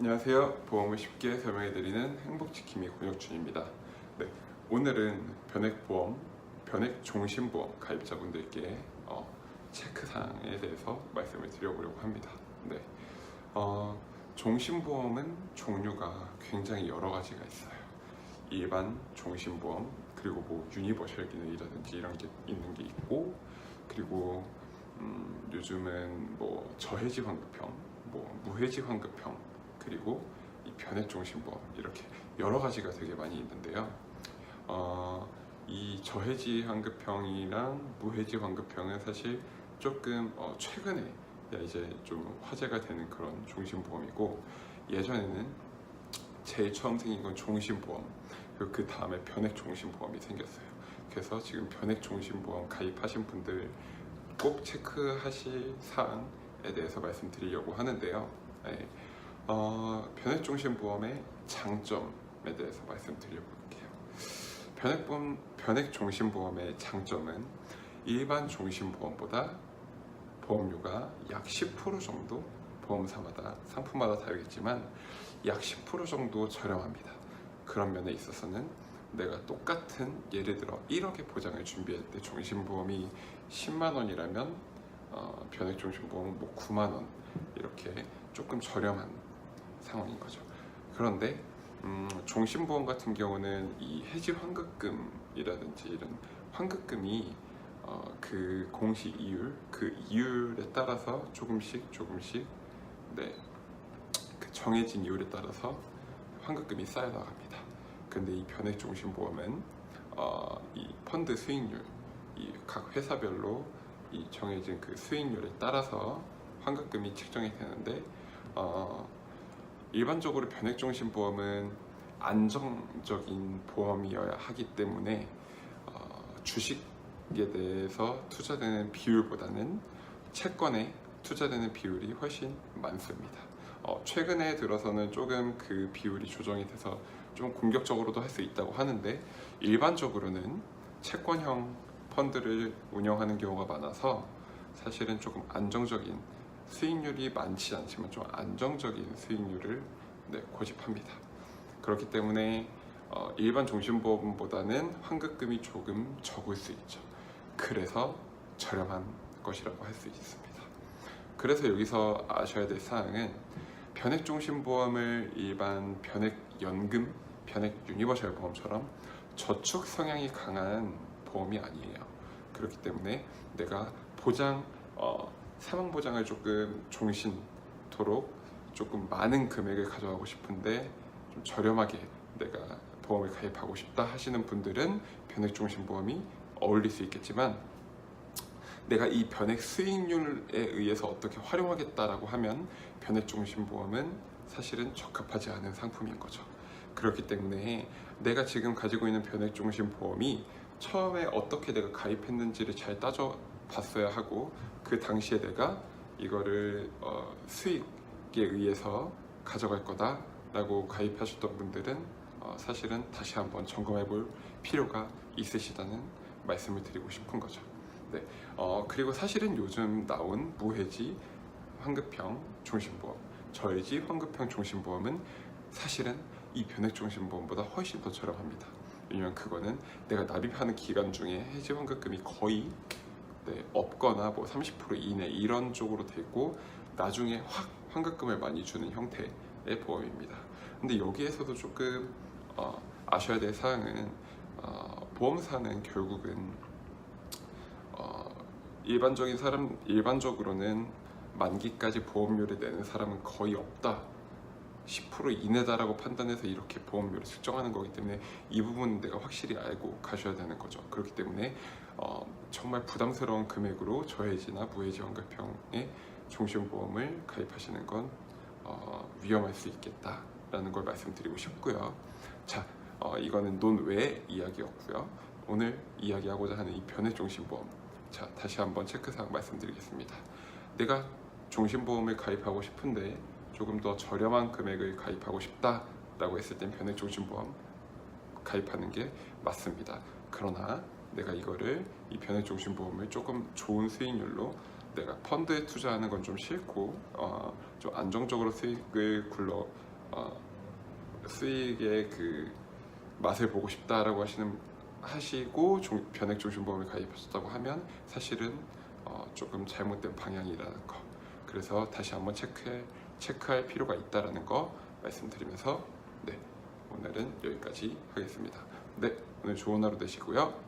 안녕하세요. 보험을 쉽게 설명해드리는 행복지킴이 권혁준입니다. 네, 오늘은 변액보험, 변액종신보험 가입자분들께 어, 체크사항에 대해서 말씀을 드려보려고 합니다. 네, 어, 종신보험은 종류가 굉장히 여러 가지가 있어요. 일반 종신보험, 그리고 뭐 유니버셜 기능이라든지 이런 게 있는 게 있고, 그리고 음, 요즘은 뭐 저해지 환급형, 뭐 무해지 환급형, 그리고 이 변액종신보험 이렇게 여러 가지가 되게 많이 있는데요. 어, 이 저해지 환급형이랑 무해지 환급형은 사실 조금 어, 최근에 이제 좀 화제가 되는 그런 종신보험이고 예전에는 제일 처음 생긴 건 종신보험 그리고 그 다음에 변액종신보험이 생겼어요. 그래서 지금 변액종신보험 가입하신 분들 꼭 체크하실 사항에 대해서 말씀드리려고 하는데요. 네. 어, 변액종신보험의 장점에 대해서 말씀드려볼게요. 변액보험, 변액종신보험의 장점은 일반 종신보험보다 보험료가 약 10% 정도 보험사마다 상품마다 다르겠지만 약 10% 정도 저렴합니다. 그런 면에 있어서는 내가 똑같은 예를 들어 1억의 보장을 준비할 때 종신보험이 10만 원이라면 어, 변액종신보험은 뭐 9만 원 이렇게 조금 저렴한 상황인 거죠. 그런데 음, 종신보험 같은 경우는 이 해지 환급금이라든지 이런 환급금이 어, 그 공시 이율, 그 이율에 따라서 조금씩 조금씩 네, 그 정해진 이율에 따라서 환급금이 쌓여 나갑니다. 근데 이 변액 종신보험은 어, 이 펀드 수익률, 이 각 회사별로 이 정해진 그 수익률에 따라서 환급금이 책정이 되는데 어, 일반적으로 변액종신 보험은 안정적인 보험이어야 하기 때문에 어, 주식에 대해서 투자되는 비율보다는 채권에 투자되는 비율이 훨씬 많습니다. 어, 최근에 들어서는 조금 그 비율이 조정이 돼서 좀 공격적으로도 할 수 있다고 하는데 일반적으로는 채권형 펀드를 운영하는 경우가 많아서 사실은 조금 안정적인 수익률이 많지 않지만 좀 안정적인 수익률을 네, 고집합니다. 그렇기 때문에 어, 일반 종신보험보다는 환급금이 조금 적을 수 있죠. 그래서 저렴한 것이라고 할 수 있습니다. 그래서 여기서 아셔야 될 사항은 변액종신보험을 일반 변액연금, 변액 유니버셜 보험처럼 저축 성향이 강한 보험이 아니에요. 그렇기 때문에 내가 보장 어, 사망 보장을 조금 종신토록 조금 많은 금액을 가져가고 싶은데 좀 저렴하게 내가 보험을 가입하고 싶다 하시는 분들은 변액 종신보험이 어울릴 수 있겠지만 내가 이 변액 수익률에 의해서 어떻게 활용하겠다라고 하면 변액 종신보험은 사실은 적합하지 않은 상품인 거죠. 그렇기 때문에 내가 지금 가지고 있는 변액 종신보험이 처음에 어떻게 내가 가입했는지를 잘 따져 봤어야 하고 그 당시에 내가 이거를 어, 수익에 의해서 가져갈 거다라고 가입하셨던 분들은 어, 사실은 다시 한번 점검해 볼 필요가 있으시다는 말씀을 드리고 싶은 거죠. 네. 어, 그리고 사실은 요즘 나온 무해지 환급형 종신보험, 저해지 환급형 종신보험은 사실은 이 변액 종신보험보다 훨씬 더 저렴합니다. 왜냐면 그거는 내가 납입하는 기간 중에 해지 환급금이 거의 네, 없거나 뭐 30% 이내 이런 쪽으로 되고 나중에 확 환급금을 많이 주는 형태의 보험입니다. 근데 여기에서도 조금 어, 아셔야 될 사항은 어, 보험사는 결국은 어, 일반적인 사람 일반적으로는 만기까지 보험료를 내는 사람은 거의 없다. 10% 이내다라고 판단해서 이렇게 보험료를 측정하는 거기 때문에 이 부분 내가 확실히 알고 가셔야 되는 거죠. 그렇기 때문에 어, 정말 부담스러운 금액으로 저해지나 무해지 환급형의 종신보험을 가입하시는 건 어, 위험할 수 있겠다라는 걸 말씀드리고 싶고요. 자, 어, 이거는 논외 이야기였고요. 오늘 이야기하고자 하는 이 변의 종신보험. 자, 다시 한번 체크사항 말씀드리겠습니다. 내가 종신보험을 가입하고 싶은데 조금 더 저렴한 금액을 가입하고 싶다라고 했을 땐 변액 종신보험 가입하는 게 맞습니다. 그러나 내가 이거를 이 변액종신보험을 조금 좋은 수익률로 내가 펀드에 투자하는 건 좀 싫고 어, 좀 안정적으로 수익을 굴러 어, 수익의 그 맛을 보고 싶다라고 하시는 하시고 종- 변액 종신보험에 가입하셨다고 하면 사실은 어, 조금 잘못된 방향이라는 거. 그래서 다시 한번 체크해 체크할 필요가 있다라는 거 말씀드리면서 네 오늘은 여기까지 하겠습니다. 네 오늘 좋은 하루 되시고요.